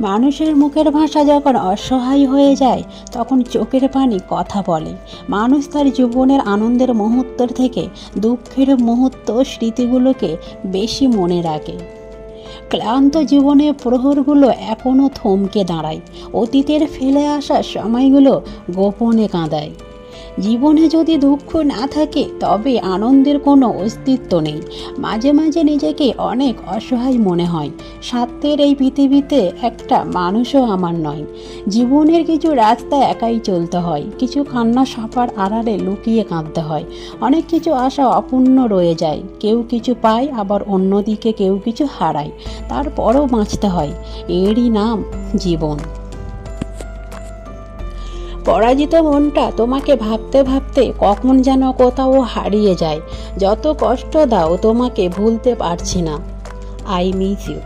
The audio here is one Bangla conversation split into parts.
মানুষের মুখের ভাষা যখন অসহায় হয়ে যায়, তখন চোখের পানি কথা বলে। মানুষ তার জীবনের আনন্দের মুহূর্তের থেকে দুঃখের মুহূর্ত স্মৃতিগুলোকে বেশি মনে রাখে। ক্লান্ত জীবনে প্রহরগুলো এখনও থমকে দাঁড়ায়। অতীতের ফেলে আসা সময়গুলো গোপনে কাঁদায়। জীবনে যদি দুঃখ না থাকে, তবে আনন্দের কোনো অস্তিত্ব নেই। মাঝে মাঝে নিজেকে অনেক অসহায় মনে হয়। স্বার্থের এই পৃথিবীতে একটা মানুষও আমার নয়। জীবনের কিছু রাস্তা একাই চলতে হয়। কিছু কান্না সাপার আড়ালে লুকিয়ে কাঁদতে হয়। অনেক কিছু আশা অপূর্ণ রয়ে যায়। কেউ কিছু পায়, আবার অন্যদিকে কেউ কিছু হারায়। তারপরও বাঁচতে হয়। এরই নাম জীবন। পরাজিত মনটা তোমাকে ভাবতে ভাবতে কখন যেন কোথাও হারিয়ে যায়। যত কষ্ট দাও, তোমাকে ভুলতে পারছি না। আই মিস ইউ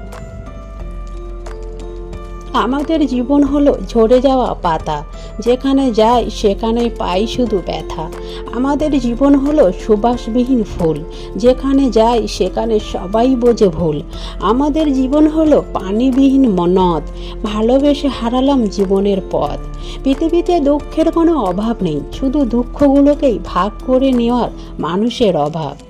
আমাদের জীবন হলো ঝরে যাওয়া পাতা। যেখানে যাই, সেখানে পাই শুধু ব্যথা। আমাদের জীবন হলো সুবাসবিহীন ফুল। যেখানে যাই, সেখানে সবাই বোঝে ভুল। আমাদের জীবন হলো পানিবিহীন মনদ। ভালোবেসে হারালাম জীবনের পথ। পৃথিবীতে দুঃখের কোনো অভাব নেই। শুধু দুঃখগুলোকেই ভাগ করে নেওয়ার মানুষের অভাব।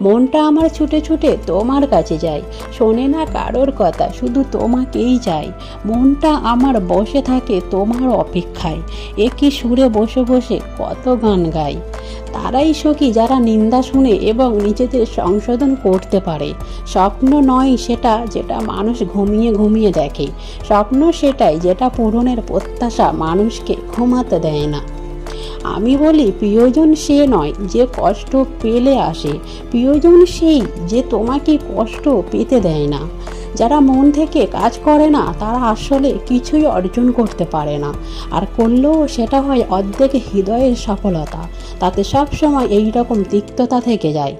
মনটা আমার ছুটে ছুটে তোমার কাছে যায়। শোনে না কারোর কথা, শুধু তোমাকেই চাই। মনটা আমার বসে থাকে তোমার অপেক্ষায়। একই সুরে বসে বসে কত গান গাই। তারাই সখী যারা নিন্দা শুনে এবং নিজেদের সংশোধন করতে পারে। স্বপ্ন নয় সেটা যেটা মানুষ ঘুমিয়ে ঘুমিয়ে দেখে। স্বপ্ন সেটাই যেটা পূরণের প্রত্যাশা মানুষকে ঘুমাতে দেয় না। আমি বলি, প্রিয়জন সে নয় যে কষ্ট পেলে আসে। প্রিয়জন সেই যে তোমাকে কষ্ট পেতে দেয় না। যারা মন থেকে কাজ করে না, তারা আসলে কিছুই অর্জন করতে পারে না। আর করলেও সেটা হয় অর্ধেক হৃদয়ের সফলতা। তাতে সবসময় এইরকম তিক্ততা থেকে যায়।